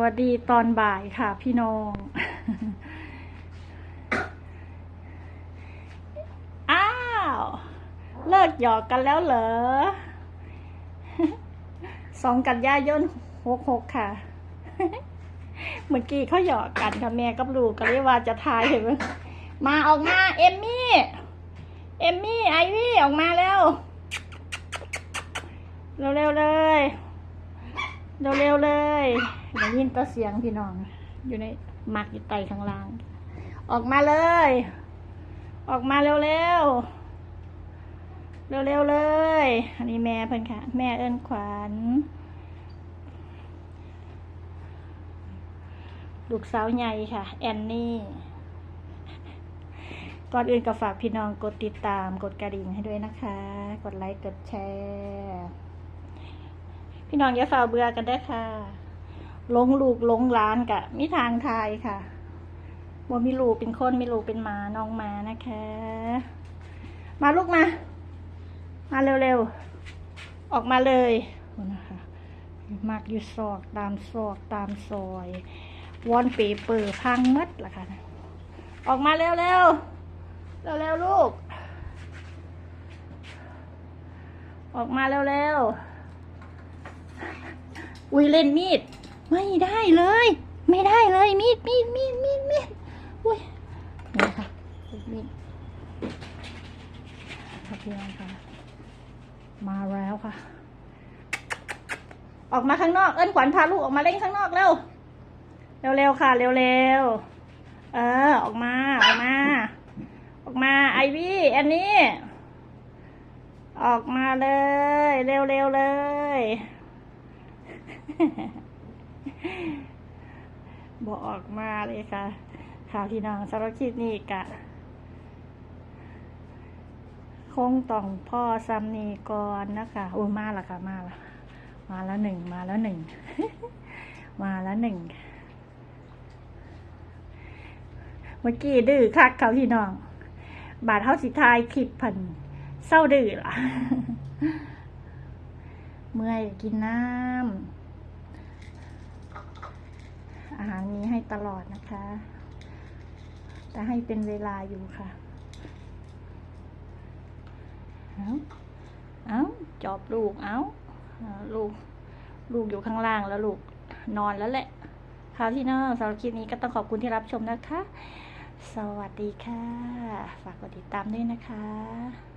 วัสดีตอนบ่ายค่ะพี่น้อง อ้าว เลิกหยอกกันแล้วเหรอ สองกันยาย่นหกหกค่ะ เมื่อกี้เขาหยอกกันค่ะแม่กับลูกก็เรียกว่าจะทายเห็นไหมมาออกมาเอมมี่ เอมมี่ไอวี่ออกมาแล้ว เร็วๆเลย เร็วๆเลยได้ยินก็เสียงพี่น้อง อยู่ในหมักอยู่ไตข้างล่าง ออกมาเลย ออกมาเร็วๆเร็วๆเลย อันนี้แม่เพิ่นค่ะ แม่เอิ้นขวัญลูกสาวใหญ่ค่ะ แอนนี่ ก่อนอื่นก็ฝากพี่น้องกดติดตามกดกระดิ่งให้ด้วยนะคะ กดไลค์กดแชร์ พี่น้องอย่าฝ่าเบื่อกันได้ค่ะลงลูกลงร้านกะมิทางทายค่ะบ่มีลูกเป็นคนมีลูกเป็นหมาน้องมานะคะ มาลูกมา มาเร็วๆ ออกมาเลยนะคะมากอยู่ซอกตามซอกตามซอยวอนเปเปอร์พังมัดล่ะค่ะ ออกมาเร็วๆ เร็วๆ ลูก ออกมาเร็วๆ อุ้ยเล่นมีด ไม่ได้เลย ไม่ได้เลยมีดมีดมีดมีดมีดอุ้ยนี่ค่ะมีดค่ะพี่น้องค่ะ มาแล้วค่ะ ออกมาข้างนอกเอิ้นขวัญพาลูกออกมาเล่นข้างนอกเร็วเร็วๆค่ะ เร็วๆเออ ออกมาออกมา ออกมาไอวี่อันนี้ ออกมาเลย เร็วๆเลย บอกออกมาเลยค่ะ ข่าวที่น้องสารบคลิปนี้กะ คงต้องพ่อซัมนีก่อนนะคะโอ้ยมาละค่ะ มาละมาแล้วหนึ่งมาแล้วหนึ่งมาแล้วหนึ่งเมื่อกี้ดื้อคักเขาพี่น้อง บาดเท้าสิทายคลิปพันเศร้าดื้อล่ะ เมื่อยกินน้ำ อาหารมีให้ตลอดนะคะ แต่ให้เป็นเวลาอยู่ค่ะเอาเอาจอบลูกเอาเอาลูก ลูกอยู่ข้างล่างแล้วลูกนอนแล้วแหละคราวที่น้องสำหรับคลิปนี้ก็ต้องขอบคุณที่รับชมนะคะ สวัสดีค่ะ ฝากกดติดตามด้วยนะคะ